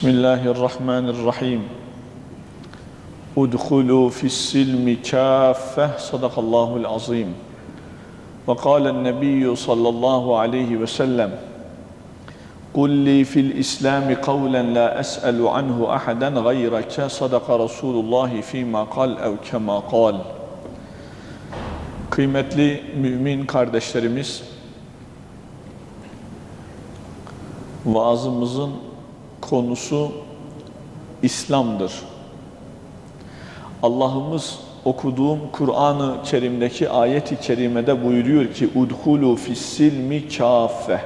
بسم الله الرحمن الرحيم. ادخلوا في السلم كافة صدق الله العظيم. وقال النبي صلى الله عليه وسلم قل لي في الإسلام قولا لا أسأل عنه أحدا غيرك صدق رسول الله فيما قال أو كما قال. Kıymetli mümin kardeşlerimiz, vaazımızın konusu İslam'dır. Allah'ımız okuduğum Kur'an-ı Kerim'deki ayet-i kerimede buyuruyor ki udhulu fis-silmi kâfe.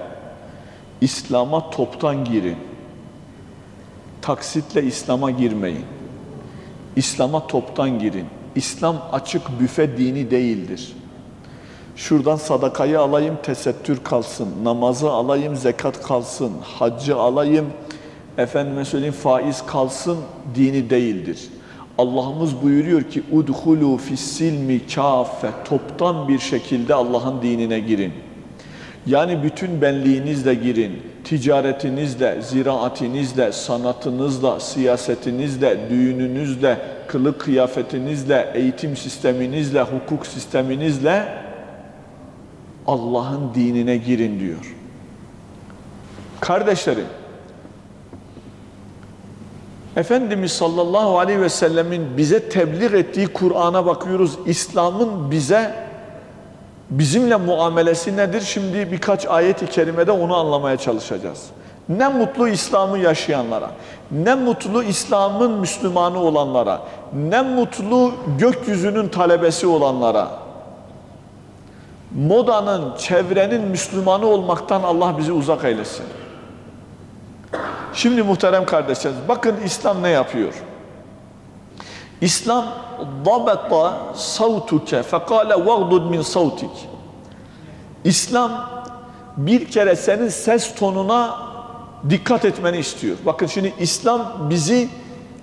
İslam'a toptan girin. Taksitle İslam'a girmeyin. İslam'a toptan girin. İslam açık büfe dini değildir. Şuradan sadakayı alayım tesettür kalsın, namazı alayım zekat kalsın, haccı alayım efendime söyleyeyim faiz kalsın dini değildir. Allah'ımız buyuruyor ki udhulu fis-silmi kâfe toptan bir şekilde Allah'ın dinine girin. Yani bütün benliğinizle girin. Ticaretinizle, ziraatinizle, sanatınızla, siyasetinizle, düğününüzle, kılık kıyafetinizle, eğitim sisteminizle, hukuk sisteminizle Allah'ın dinine girin diyor. Kardeşlerim, Efendimiz sallallahu aleyhi ve sellemin bize tebliğ ettiği Kur'an'a bakıyoruz. İslam'ın bize bizimle muamelesi nedir? Şimdi birkaç ayet-i kerimede onu anlamaya çalışacağız. Ne mutlu İslam'ı yaşayanlara, ne mutlu İslam'ın Müslümanı olanlara, ne mutlu gökyüzünün talebesi olanlara. Modanın, çevrenin Müslümanı olmaktan Allah bizi uzak eylesin. Şimdi muhterem kardeşler, bakın İslam ne yapıyor? İslam dabata savtuke fekale vagdud min savtik. İslam bir kere senin ses tonuna dikkat etmeni istiyor. Bakın şimdi İslam bizi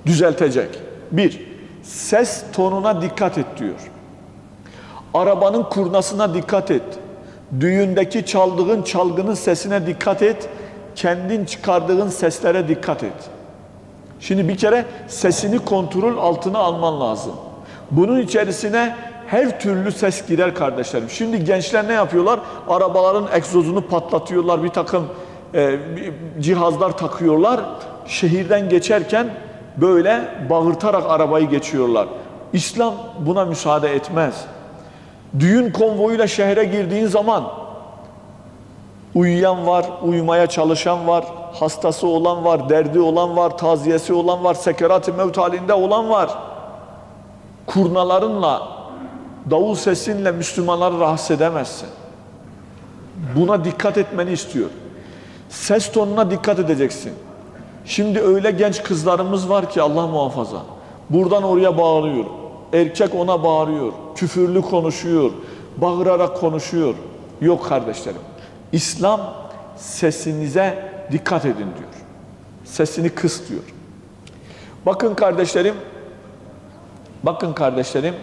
düzeltecek. Bir, ses tonuna dikkat et diyor. Arabanın kurnasına dikkat et. Düğündeki çaldığın çalgının sesine dikkat et. Kendin çıkardığın seslere dikkat et. Şimdi bir kere sesini kontrol altına alman lazım. Bunun içerisine her türlü ses girer kardeşlerim. Şimdi gençler ne yapıyorlar? Arabaların egzozunu patlatıyorlar. Bir takım e, cihazlar takıyorlar. Şehirden geçerken böyle bağırtarak arabayı geçiyorlar. İslam buna müsaade etmez. Düğün konvoyuyla şehre girdiğin zaman uyuyan var, uyumaya çalışan var, hastası olan var, derdi olan var, taziyesi olan var, sekerat-ı mevt halinde olan var. Kurnalarınla, davul sesinle Müslümanları rahatsız edemezsin. Buna dikkat etmeni istiyor. Ses tonuna dikkat edeceksin. Şimdi öyle genç kızlarımız var ki Allah muhafaza. Buradan oraya bağırıyor. Erkek ona bağırıyor. Küfürlü konuşuyor. Bağırarak konuşuyor. Yok kardeşlerim. İslam sesinize dikkat edin diyor. Sesini kıs diyor. Bakın kardeşlerim, bakın kardeşlerim,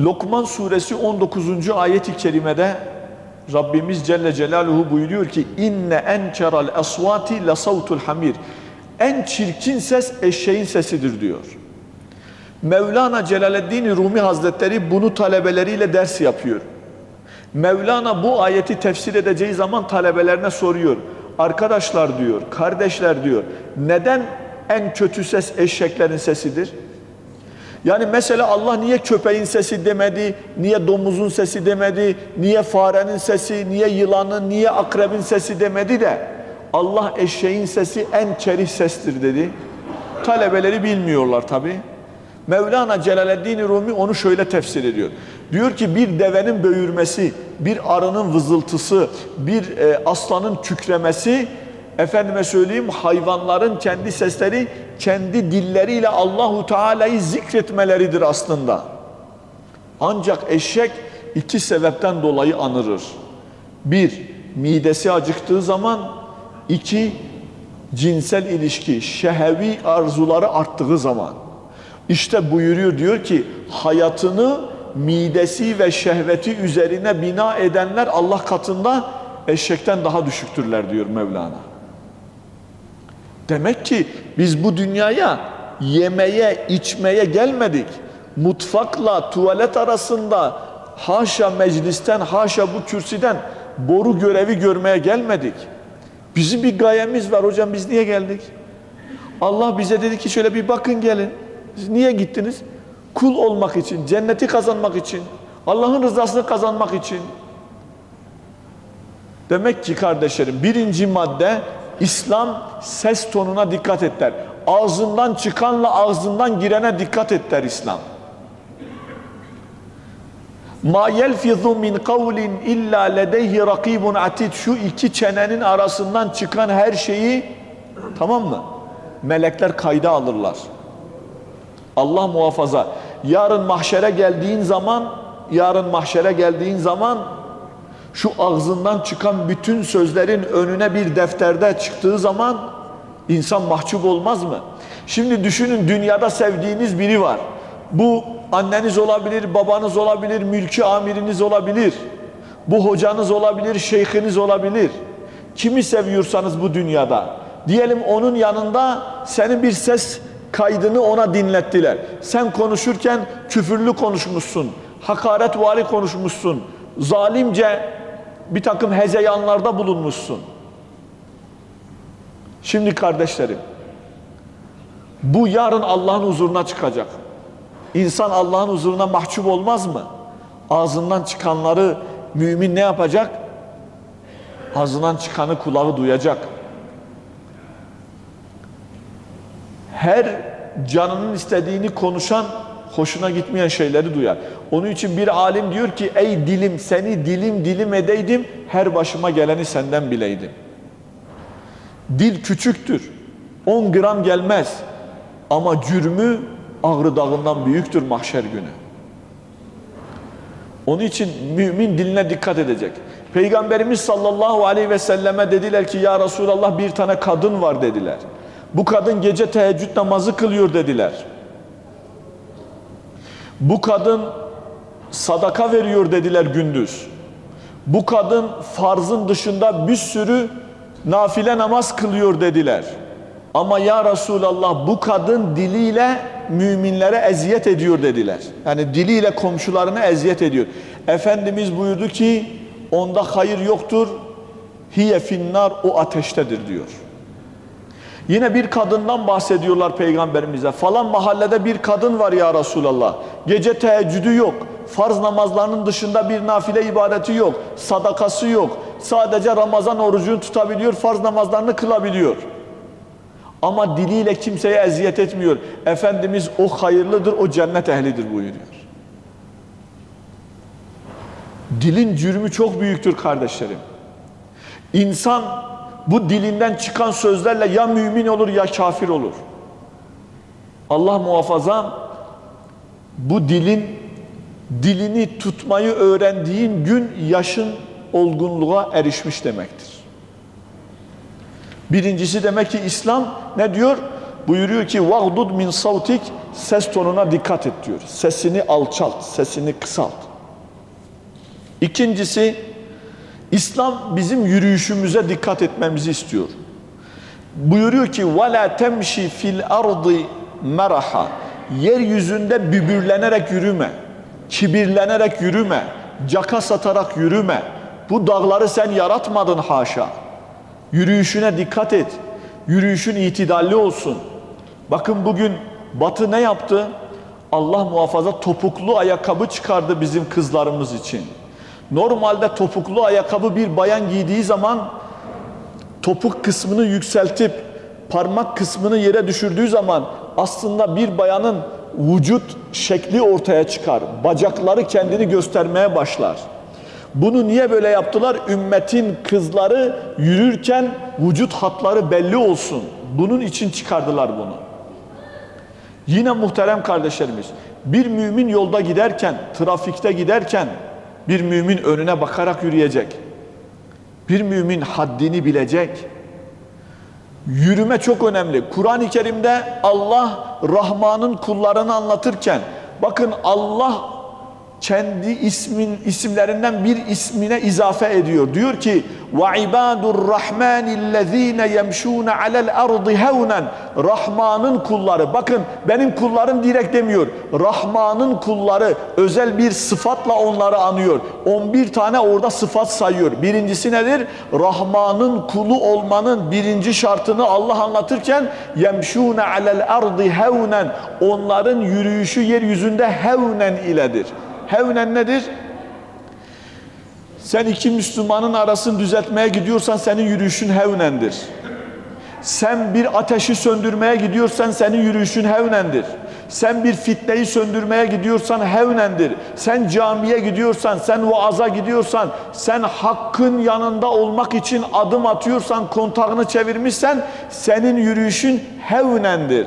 Lokman suresi 19. ayet-i kerimede Rabbimiz Celle Celaluhu buyuruyor ki inne enkeral asvati la savtul hamir. En çirkin ses eşeğin sesidir diyor. Mevlana Celaleddin Rumi Hazretleri bunu talebeleriyle ders yapıyor. Mevlana bu ayeti tefsir edeceği zaman talebelerine soruyor. Arkadaşlar diyor, kardeşler diyor, neden en kötü ses eşeklerin sesidir? Yani mesela Allah niye köpeğin sesi demedi, niye domuzun sesi demedi, niye farenin sesi, niye yılanın, niye akrebin sesi demedi de Allah eşeğin sesi en çerih sestir dedi. Talebeleri bilmiyorlar tabi. Mevlana Celaleddin Rumi onu şöyle tefsir ediyor. Diyor ki bir devenin böğürmesi, bir arının vızıltısı, bir e, aslanın kükremesi, efendime söyleyeyim hayvanların kendi sesleri, kendi dilleriyle Allahu Teala'yı zikretmeleridir aslında. Ancak eşek iki sebepten dolayı anırır. Bir, midesi acıktığı zaman, iki, cinsel ilişki, şehevi arzuları arttığı zaman. İşte buyuruyor diyor ki hayatını midesi ve şehveti üzerine bina edenler Allah katında eşekten daha düşüktürler diyor Mevlana. Demek ki biz bu dünyaya yemeye, içmeye gelmedik. Mutfakla tuvalet arasında haşa meclisten, haşa bu kürsüden boru görevi görmeye gelmedik. Bizim bir gayemiz var hocam biz niye geldik? Allah bize dedi ki şöyle bir bakın gelin. Siz niye gittiniz? Kul olmak için, cenneti kazanmak için, Allah'ın rızasını kazanmak için. Demek ki kardeşlerim birinci madde İslam ses tonuna dikkat et der. Ağzından çıkanla ağzından girene dikkat et der İslam. Ma yelfizu min kavlin illa ledeyhi rakibun atid. Şu iki çenenin arasından çıkan her şeyi tamam mı? Melekler kayda alırlar. Allah muhafaza. Yarın mahşere geldiğin zaman, yarın mahşere geldiğin zaman şu ağzından çıkan bütün sözlerin önüne bir defterde çıktığı zaman insan mahcup olmaz mı? Şimdi düşünün dünyada sevdiğiniz biri var. Bu anneniz olabilir, babanız olabilir, mülki amiriniz olabilir. Bu hocanız olabilir, şeyhiniz olabilir. Kimi seviyorsanız bu dünyada. Diyelim onun yanında senin bir ses kaydını ona dinlettiler. Sen konuşurken küfürlü konuşmuşsun, hakaretvari konuşmuşsun, zalimce bir takım hezeyanlarda bulunmuşsun. Şimdi kardeşlerim, bu yarın Allah'ın huzuruna çıkacak. İnsan Allah'ın huzuruna mahcup olmaz mı? Ağzından çıkanları mümin ne yapacak? Ağzından çıkanı kulağı duyacak. Her canının istediğini konuşan hoşuna gitmeyen şeyleri duyar. Onun için bir alim diyor ki ey dilim seni dilim dilim edeydim her başıma geleni senden bileydim. Dil küçüktür. 10 gram gelmez. Ama cürmü Ağrı Dağı'ndan büyüktür mahşer günü. Onun için mümin diline dikkat edecek. Peygamberimiz sallallahu aleyhi ve selleme dediler ki ya Resulallah bir tane kadın var dediler. Bu kadın gece teheccüd namazı kılıyor dediler. Bu kadın sadaka veriyor dediler gündüz. Bu kadın farzın dışında bir sürü nafile namaz kılıyor dediler. Ama ya Resulallah bu kadın diliyle müminlere eziyet ediyor dediler. Yani diliyle komşularına eziyet ediyor. Efendimiz buyurdu ki onda hayır yoktur. Hiye finnar o ateştedir diyor. Yine bir kadından bahsediyorlar peygamberimize. Falan mahallede bir kadın var ya Resulallah. Gece teheccüdü yok. Farz namazlarının dışında bir nafile ibadeti yok. Sadakası yok. Sadece Ramazan orucunu tutabiliyor. Farz namazlarını kılabiliyor. Ama diliyle kimseye eziyet etmiyor. Efendimiz o hayırlıdır, o cennet ehlidir buyuruyor. Dilin cürmü çok büyüktür kardeşlerim. İnsan bu dilinden çıkan sözlerle ya mümin olur ya kafir olur. Allah muhafaza bu dilin dilini tutmayı öğrendiğin gün yaşın olgunluğa erişmiş demektir. Birincisi demek ki İslam ne diyor? Buyuruyor ki vagdud min savtik ses tonuna dikkat et diyor. Sesini alçalt, sesini kısalt. İkincisi İslam bizim yürüyüşümüze dikkat etmemizi istiyor. Buyuruyor ki وَلَا تَمْشِ fil ardı meraha Yeryüzünde bübürlenerek yürüme, kibirlenerek yürüme, caka satarak yürüme. Bu dağları sen yaratmadın haşa. Yürüyüşüne dikkat et. Yürüyüşün itidalli olsun. Bakın bugün Batı ne yaptı? Allah muhafaza topuklu ayakkabı çıkardı bizim kızlarımız için. Normalde topuklu ayakkabı bir bayan giydiği zaman topuk kısmını yükseltip parmak kısmını yere düşürdüğü zaman aslında bir bayanın vücut şekli ortaya çıkar. Bacakları kendini göstermeye başlar. Bunu niye böyle yaptılar? Ümmetin kızları yürürken vücut hatları belli olsun. Bunun için çıkardılar bunu. Yine muhterem kardeşlerimiz, bir mümin yolda giderken, trafikte giderken bir mümin önüne bakarak yürüyecek. Bir mümin haddini bilecek. Yürüme çok önemli. Kur'an-ı Kerim'de Allah Rahman'ın kullarını anlatırken bakın Allah kendi ismin isimlerinden bir ismine izafe ediyor. Diyor ki: "Ve ibadur rahmanillezine yemşuna alel ardı hevnen." Rahman'ın kulları. Bakın benim kullarım direkt demiyor. Rahman'ın kulları özel bir sıfatla onları anıyor. 11 tane orada sıfat sayıyor. Birincisi nedir? Rahman'ın kulu olmanın birinci şartını Allah anlatırken yemşuna alel ardı hevnen. Onların yürüyüşü yeryüzünde hevnen iledir. Hevnen nedir? Sen iki Müslümanın arasını düzeltmeye gidiyorsan senin yürüyüşün hevnendir. Sen bir ateşi söndürmeye gidiyorsan senin yürüyüşün hevnendir. Sen bir fitneyi söndürmeye gidiyorsan hevnendir. Sen camiye gidiyorsan, sen vaaza gidiyorsan, sen hakkın yanında olmak için adım atıyorsan, kontağını çevirmişsen senin yürüyüşün hevnendir.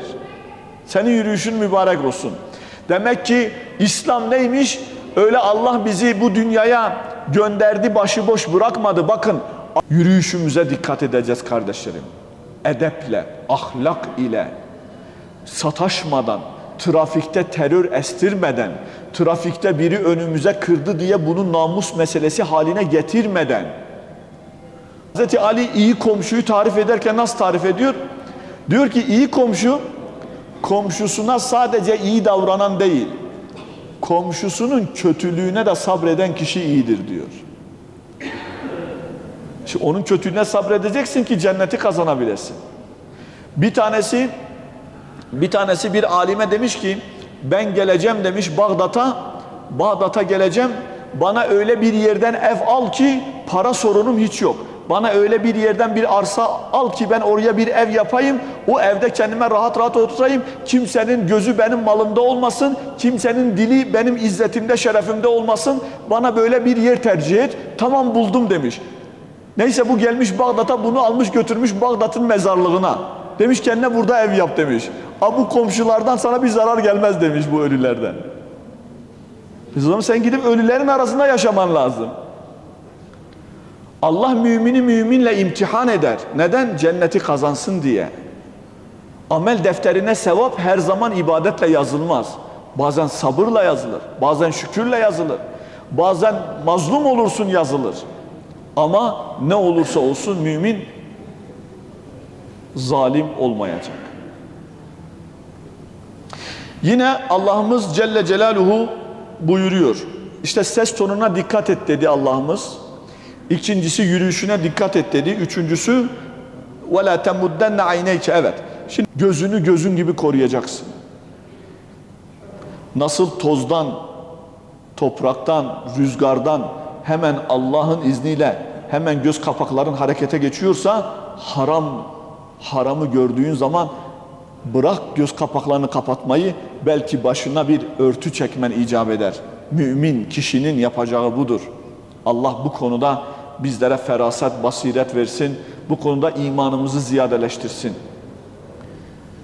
Senin yürüyüşün mübarek olsun. Demek ki İslam neymiş? Öyle Allah bizi bu dünyaya gönderdi, başıboş bırakmadı. Bakın yürüyüşümüze dikkat edeceğiz kardeşlerim. Edeple, ahlak ile, sataşmadan, trafikte terör estirmeden, trafikte biri önümüze kırdı diye bunu namus meselesi haline getirmeden. Hz. Ali iyi komşuyu tarif ederken nasıl tarif ediyor? Diyor ki iyi komşu komşusuna sadece iyi davranan değil, komşusunun kötülüğüne de sabreden kişi iyidir diyor. Şimdi onun kötülüğüne sabredeceksin ki cenneti kazanabilesin. Bir tanesi bir tanesi bir alime demiş ki ben geleceğim demiş Bağdat'a Bağdat'a geleceğim bana öyle bir yerden ev al ki para sorunum hiç yok. Bana öyle bir yerden bir arsa al ki ben oraya bir ev yapayım. O evde kendime rahat rahat oturayım. Kimsenin gözü benim malımda olmasın. Kimsenin dili benim izzetimde, şerefimde olmasın. Bana böyle bir yer tercih et. Tamam buldum demiş. Neyse bu gelmiş Bağdat'a bunu almış götürmüş Bağdat'ın mezarlığına. Demiş kendine burada ev yap demiş. A bu komşulardan sana bir zarar gelmez demiş bu ölülerden. Zaman sen gidip ölülerin arasında yaşaman lazım. Allah mümini müminle imtihan eder. Neden? Cenneti kazansın diye. Amel defterine sevap her zaman ibadetle yazılmaz. Bazen sabırla yazılır. Bazen şükürle yazılır. Bazen mazlum olursun yazılır. Ama ne olursa olsun mümin zalim olmayacak. Yine Allah'ımız Celle Celaluhu buyuruyor. İşte ses tonuna dikkat et dedi Allah'ımız. İkincisi yürüyüşüne dikkat et dedi. Üçüncüsü la temuddenne ayneyke evet. Şimdi gözünü gözün gibi koruyacaksın. Nasıl tozdan, topraktan, rüzgardan hemen Allah'ın izniyle hemen göz kapakların harekete geçiyorsa haram haramı gördüğün zaman bırak göz kapaklarını kapatmayı belki başına bir örtü çekmen icap eder. Mümin kişinin yapacağı budur. Allah bu konuda bizlere feraset, basiret versin. Bu konuda imanımızı ziyadeleştirsin.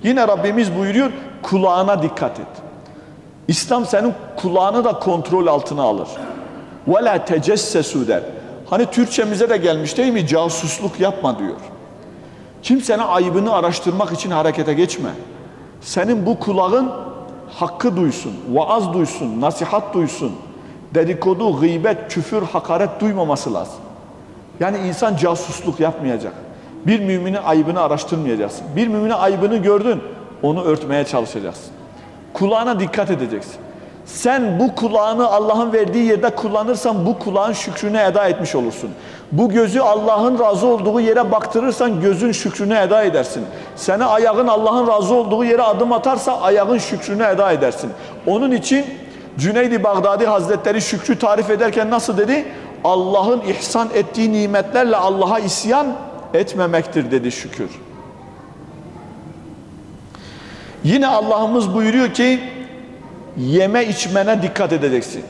Yine Rabbimiz buyuruyor kulağına dikkat et. İslam senin kulağını da kontrol altına alır. La tecessesu der. Hani Türkçemize de gelmiş değil mi? Casusluk yapma diyor. Kimsenin ayıbını araştırmak için harekete geçme. Senin bu kulağın hakkı duysun, vaaz duysun, nasihat duysun. Dedikodu, gıybet, küfür, hakaret duymaması lazım. Yani insan casusluk yapmayacak. Bir müminin ayıbını araştırmayacaksın. Bir müminin ayıbını gördün, onu örtmeye çalışacaksın. Kulağına dikkat edeceksin. Sen bu kulağını Allah'ın verdiği yerde kullanırsan bu kulağın şükrünü eda etmiş olursun. Bu gözü Allah'ın razı olduğu yere baktırırsan gözün şükrünü eda edersin. Seni ayağın Allah'ın razı olduğu yere adım atarsa ayağın şükrünü eda edersin. Onun için Cüneydi Bağdadi Hazretleri şükrü tarif ederken nasıl dedi? Allah'ın ihsan ettiği nimetlerle Allah'a isyan etmemektir dedi şükür. Yine Allah'ımız buyuruyor ki yeme içmene dikkat edeceksin.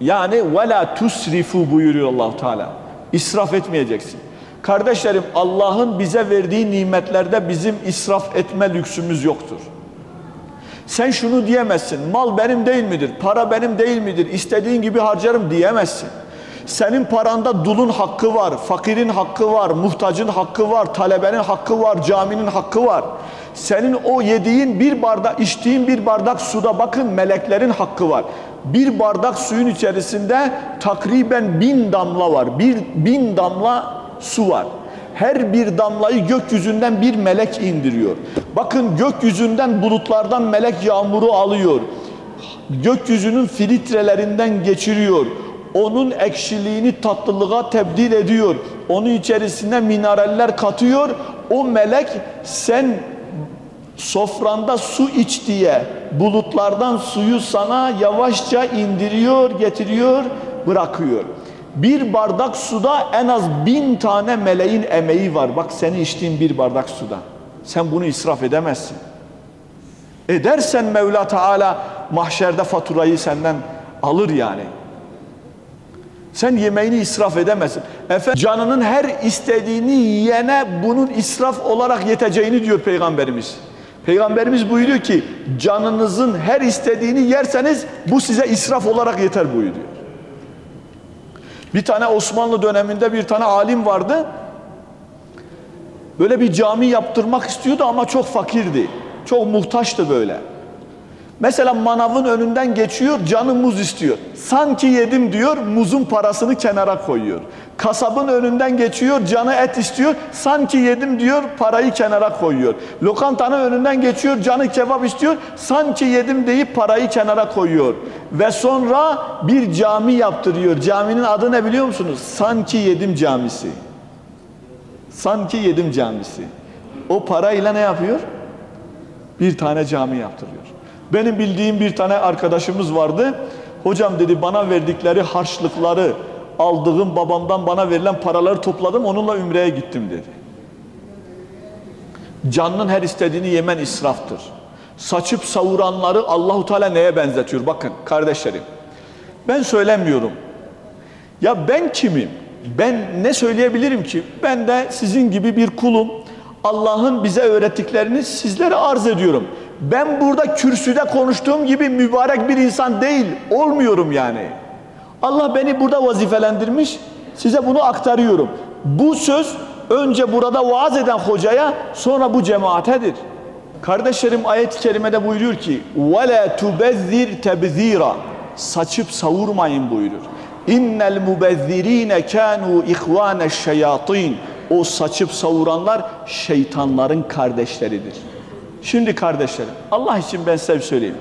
Yani vela tusrifu buyuruyor Allahu Teala. İsraf etmeyeceksin. Kardeşlerim Allah'ın bize verdiği nimetlerde bizim israf etme lüksümüz yoktur. Sen şunu diyemezsin. Mal benim değil midir? Para benim değil midir? İstediğin gibi harcarım diyemezsin. Senin paranda dulun hakkı var, fakirin hakkı var, muhtacın hakkı var, talebenin hakkı var, caminin hakkı var. Senin o yediğin bir bardak, içtiğin bir bardak suda bakın meleklerin hakkı var. Bir bardak suyun içerisinde takriben bin damla var. Bir bin damla su var. Her bir damlayı gökyüzünden bir melek indiriyor. Bakın gökyüzünden bulutlardan melek yağmuru alıyor. Gökyüzünün filtrelerinden geçiriyor. Onun ekşiliğini tatlılığa tebdil ediyor. Onun içerisine mineraller katıyor. O melek sen sofranda su iç diye bulutlardan suyu sana yavaşça indiriyor, getiriyor, bırakıyor. Bir bardak suda en az bin tane meleğin emeği var. Bak seni içtiğin bir bardak suda. Sen bunu israf edemezsin. Edersen Mevla Teala mahşerde faturayı senden alır yani. Sen yemeğini israf edemezsin. Efendim canının her istediğini yiyene bunun israf olarak yeteceğini diyor Peygamberimiz. Peygamberimiz buyuruyor ki canınızın her istediğini yerseniz bu size israf olarak yeter buyuruyor. Bir tane Osmanlı döneminde bir tane alim vardı. Böyle bir cami yaptırmak istiyordu ama çok fakirdi. Çok muhtaçtı böyle. Mesela manavın önünden geçiyor, canı muz istiyor. Sanki yedim diyor, muzun parasını kenara koyuyor. Kasabın önünden geçiyor, canı et istiyor. Sanki yedim diyor, parayı kenara koyuyor. Lokantanın önünden geçiyor, canı kebap istiyor. Sanki yedim deyip parayı kenara koyuyor. Ve sonra bir cami yaptırıyor. Caminin adı ne biliyor musunuz? Sanki yedim camisi. Sanki yedim camisi. O parayla ne yapıyor? Bir tane cami yaptırıyor. Benim bildiğim bir tane arkadaşımız vardı. Hocam dedi bana verdikleri harçlıkları aldığım babamdan bana verilen paraları topladım onunla ümreye gittim dedi. Canının her istediğini yemen israftır. Saçıp savuranları Allahu Teala neye benzetiyor? Bakın kardeşlerim. Ben söylemiyorum. Ya ben kimim? Ben ne söyleyebilirim ki? Ben de sizin gibi bir kulum. Allah'ın bize öğrettiklerini sizlere arz ediyorum. Ben burada kürsüde konuştuğum gibi mübarek bir insan değil, olmuyorum yani. Allah beni burada vazifelendirmiş, size bunu aktarıyorum. Bu söz önce burada vaaz eden hocaya, sonra bu cemaatedir. Kardeşlerim ayet-i kerimede buyuruyor ki وَلَا تُبَذِّرْ تَبْذِيرًا Saçıp savurmayın buyurur. İnnel mubezzirine kanu ihvane şeyatin. O saçıp savuranlar şeytanların kardeşleridir. Şimdi kardeşlerim Allah için ben size söyleyeyim.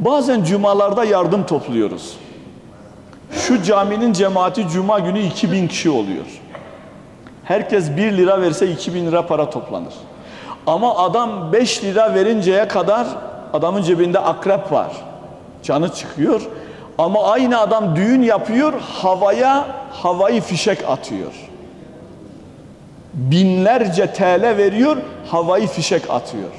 Bazen cumalarda yardım topluyoruz. Şu caminin cemaati cuma günü 2000 kişi oluyor. Herkes 1 lira verse 2000 lira para toplanır. Ama adam 5 lira verinceye kadar adamın cebinde akrep var. Canı çıkıyor. Ama aynı adam düğün yapıyor, havaya havayı fişek atıyor. Binlerce TL veriyor, havayı fişek atıyor.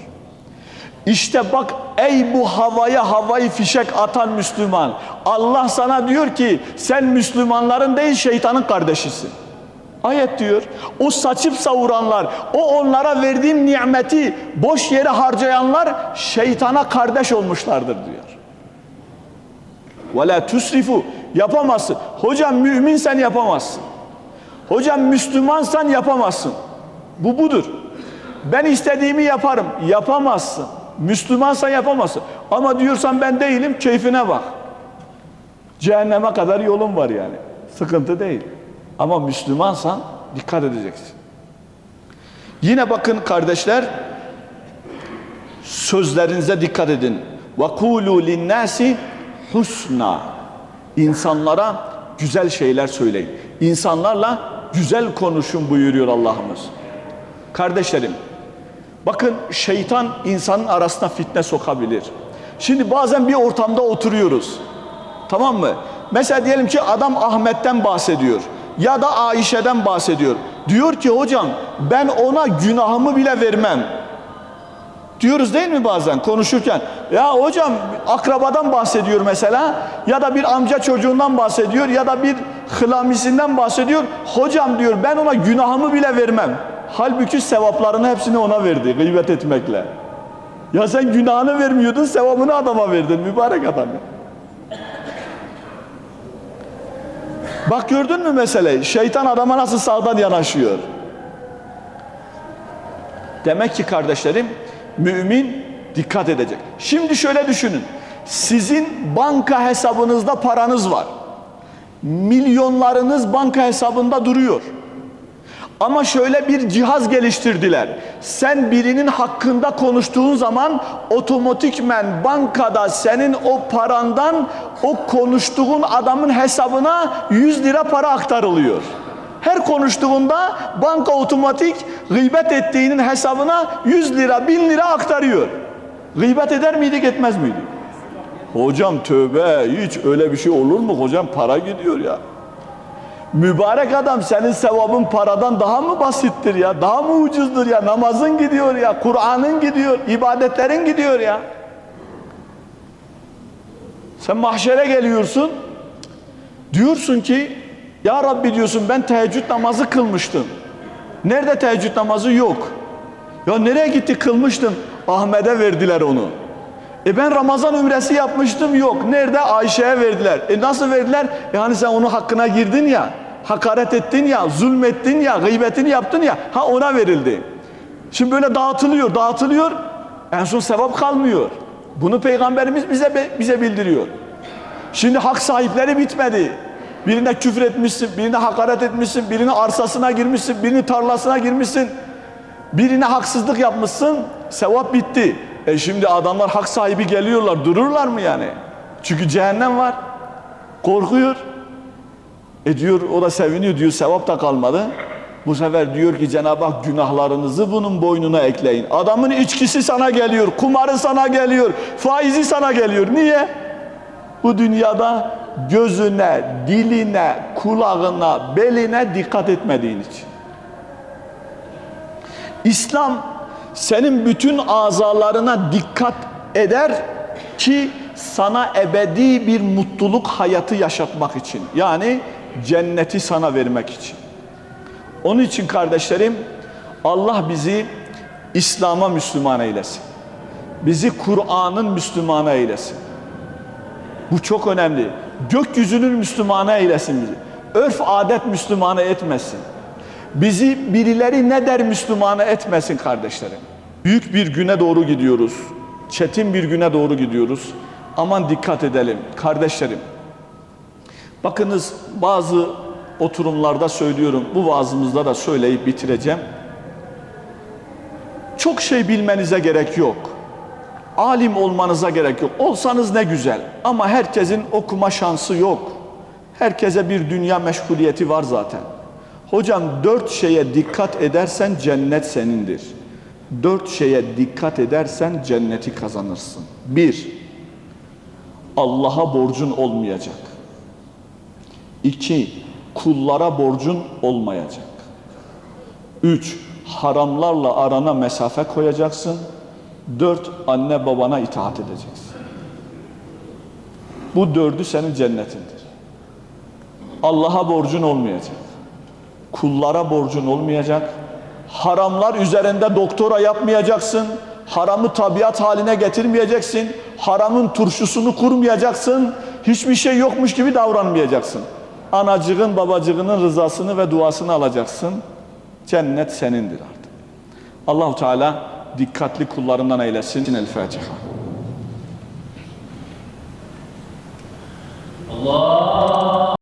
İşte bak ey bu havaya havayı fişek atan Müslüman. Allah sana diyor ki sen Müslümanların değil şeytanın kardeşisin. Ayet diyor. O saçıp savuranlar, o onlara verdiğim nimeti boş yere harcayanlar şeytana kardeş olmuşlardır diyor. Ve la tusrifu yapamazsın. Hocam müminsen yapamazsın. Hocam Müslümansan yapamazsın. Bu budur. Ben istediğimi yaparım. Yapamazsın. Müslümansan yapamazsın. Ama diyorsan ben değilim keyfine bak. Cehenneme kadar yolun var yani. Sıkıntı değil. Ama Müslümansan dikkat edeceksin. Yine bakın kardeşler sözlerinize dikkat edin. Ve kulu linnasi husna. İnsanlara güzel şeyler söyleyin. İnsanlarla güzel konuşun buyuruyor Allah'ımız. Kardeşlerim, bakın şeytan insanın arasına fitne sokabilir. Şimdi bazen bir ortamda oturuyoruz. Tamam mı? Mesela diyelim ki adam Ahmet'ten bahsediyor ya da Ayşe'den bahsediyor. Diyor ki hocam ben ona günahımı bile vermem. Diyoruz değil mi bazen konuşurken? Ya hocam akrabadan bahsediyor mesela ya da bir amca çocuğundan bahsediyor ya da bir hılamisinden bahsediyor. Hocam diyor ben ona günahımı bile vermem. Halbuki sevaplarını hepsini ona verdi gıybet etmekle. Ya sen günahını vermiyordun sevabını adama verdin mübarek adam. Bak gördün mü meseleyi? Şeytan adama nasıl sağdan yanaşıyor. Demek ki kardeşlerim mümin dikkat edecek. Şimdi şöyle düşünün. Sizin banka hesabınızda paranız var. Milyonlarınız banka hesabında duruyor. Ama şöyle bir cihaz geliştirdiler. Sen birinin hakkında konuştuğun zaman otomatikmen bankada senin o parandan o konuştuğun adamın hesabına 100 lira para aktarılıyor. Her konuştuğunda banka otomatik gıybet ettiğinin hesabına 100 lira 1000 lira aktarıyor. Gıybet eder miydik etmez miydik? Hocam tövbe hiç öyle bir şey olur mu hocam para gidiyor ya. Mübarek adam senin sevabın paradan daha mı basittir ya? Daha mı ucuzdur ya? Namazın gidiyor ya, Kur'an'ın gidiyor, ibadetlerin gidiyor ya. Sen mahşere geliyorsun. Diyorsun ki ya Rabbi diyorsun ben teheccüd namazı kılmıştım. Nerede teheccüd namazı yok. Ya nereye gitti kılmıştım? Ahmet'e verdiler onu. E ben Ramazan ümresi yapmıştım yok. Nerede? Ayşe'ye verdiler. E nasıl verdiler? Yani sen onun hakkına girdin ya, hakaret ettin ya, zulmettin ya, gıybetini yaptın ya, ha ona verildi. Şimdi böyle dağıtılıyor, dağıtılıyor. En son sevap kalmıyor. Bunu peygamberimiz bize bize bildiriyor. Şimdi hak sahipleri bitmedi. Birine küfür etmişsin, birine hakaret etmişsin, birinin arsasına girmişsin, birinin tarlasına girmişsin. Birine haksızlık yapmışsın, sevap bitti. E şimdi adamlar hak sahibi geliyorlar, dururlar mı yani? Çünkü cehennem var. Korkuyor. E diyor, o da seviniyor diyor, sevap da kalmadı. Bu sefer diyor ki Cenab-ı Hak günahlarınızı bunun boynuna ekleyin. Adamın içkisi sana geliyor, kumarı sana geliyor, faizi sana geliyor. Niye? Bu dünyada gözüne, diline, kulağına, beline dikkat etmediğin için. İslam senin bütün azalarına dikkat eder ki sana ebedi bir mutluluk hayatı yaşatmak için. Yani cenneti sana vermek için. Onun için kardeşlerim Allah bizi İslam'a Müslüman eylesin. Bizi Kur'an'ın Müslümanı eylesin. Bu çok önemli. Gökyüzünün Müslümanı eylesin bizi. Örf adet Müslümanı etmesin. Bizi birileri ne der Müslümanı etmesin kardeşlerim. Büyük bir güne doğru gidiyoruz. Çetin bir güne doğru gidiyoruz. Aman dikkat edelim kardeşlerim. Bakınız bazı oturumlarda söylüyorum. Bu vaazımızda da söyleyip bitireceğim. Çok şey bilmenize gerek yok. Alim olmanıza gerek yok. Olsanız ne güzel. Ama herkesin okuma şansı yok. Herkese bir dünya meşguliyeti var zaten. Hocam dört şeye dikkat edersen cennet senindir. Dört şeye dikkat edersen cenneti kazanırsın. Bir, Allah'a borcun olmayacak. İki, kullara borcun olmayacak. Üç, haramlarla arana mesafe koyacaksın. Dört, anne babana itaat edeceksin. Bu dördü senin cennetindir. Allah'a borcun olmayacak. Kullara borcun olmayacak. Haramlar üzerinde doktora yapmayacaksın. Haramı tabiat haline getirmeyeceksin. Haramın turşusunu kurmayacaksın. Hiçbir şey yokmuş gibi davranmayacaksın. Anacığın babacığının rızasını ve duasını alacaksın. Cennet senindir artık. Allahu Teala dikkatli kullarından eylesin. El Fatiha. Allah